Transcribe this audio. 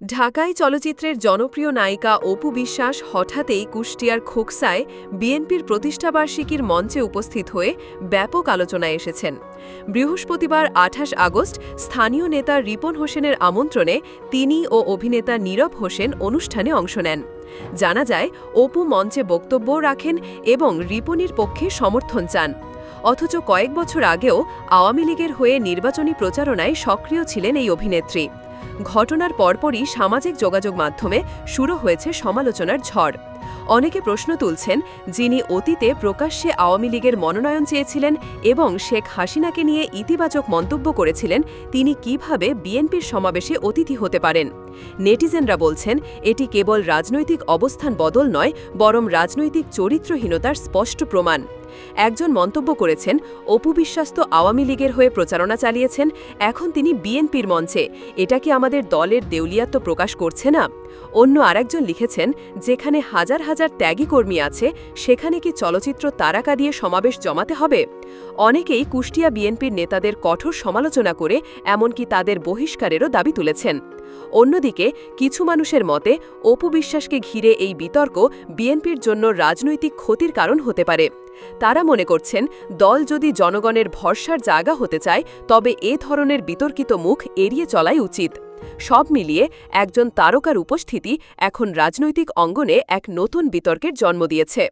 ঢাকাই চলচ্চিত্রের জনপ্রিয় নায়িকা অপু বিশ্বাস হঠাৎই কুষ্টিয়ার খোকসায় বিএনপির প্রতিষ্ঠাবার্ষিকীর মঞ্চে উপস্থিত হয়ে ব্যাপক আলোচনায় এসেছেন। বৃহস্পতিবার আঠাশ আগস্ট স্থানীয় নেতা রিপন হোসেনের আমন্ত্রণে তিনি ও অভিনেতা নীরব হোসেন অনুষ্ঠানে অংশ নেন। জানা যায়, অপু মঞ্চে বক্তব্যও রাখেন এবং রিপনের পক্ষে সমর্থন চান। অথচ কয়েক বছর আগেও আওয়ামী লীগের হয়ে নির্বাচনী প্রচারণায় সক্রিয় ছিলেন এই অভিনেত্রী। ঘটনার পরপরই সামাজিক যোগাযোগ মাধ্যমে শুরু হয়েছে সমালোচনার ঝড়। অনেকে প্রশ্ন তুলছেন, যিনি অতীতে প্রকাশ্যে আওয়ামী লীগের মনোনয়ন চেয়েছিলেন এবং শেখ হাসিনাকে নিয়ে ইতিবাচক মন্তব্য করেছিলেন, তিনি কীভাবে বিএনপির সমাবেশে অতিথি হতে পারেন? নেটিজেনরা বলছেন, এটি কেবল রাজনৈতিক অবস্থান বদল নয়, বরং রাজনৈতিক চরিত্রহীনতার স্পষ্ট প্রমাণ। একজন মন্তব্য করেছেন অপু বিশ্বাস তো আওয়ামী লীগের হয়ে প্রচারণা চালিয়েছেন, এখন তিনি বিএনপির মঞ্চে। এটা কি আমাদের দলের দেউলিয়াত্ব প্রকাশ করছে না? অন্য আরেকজন লিখেছেন, যেখানে হাজার হাজার ত্যাগী কর্মী আছে, সেখানে কি চলচ্চিত্র তারাকা দিয়ে সমাবেশ জমাতে হবে? অনেকেই কুষ্টিয়া বিএনপির নেতাদের কঠোর সমালোচনা করে, এমনকি তাদের বহিষ্কারেরও দাবি তুলেছেন। অন্যদিকে, কিছু মানুষের মতে, অপু বিশ্বাসকে ঘিরে এই বিতর্ক বিএনপির জন্য রাজনৈতিক ক্ষতির কারণ হতে পারে। তারা মনে করছেন, দল যদি জনগণের ভরসার জায়গা হতে চায়, তবে এ ধরনের বিতর্কিত মুখ এড়িয়ে চলাই উচিত। সব মিলিয়ে একজন তারকার উপস্থিতি এখন রাজনৈতিক অঙ্গনে এক নতুন বিতর্কের জন্ম দিয়েছে।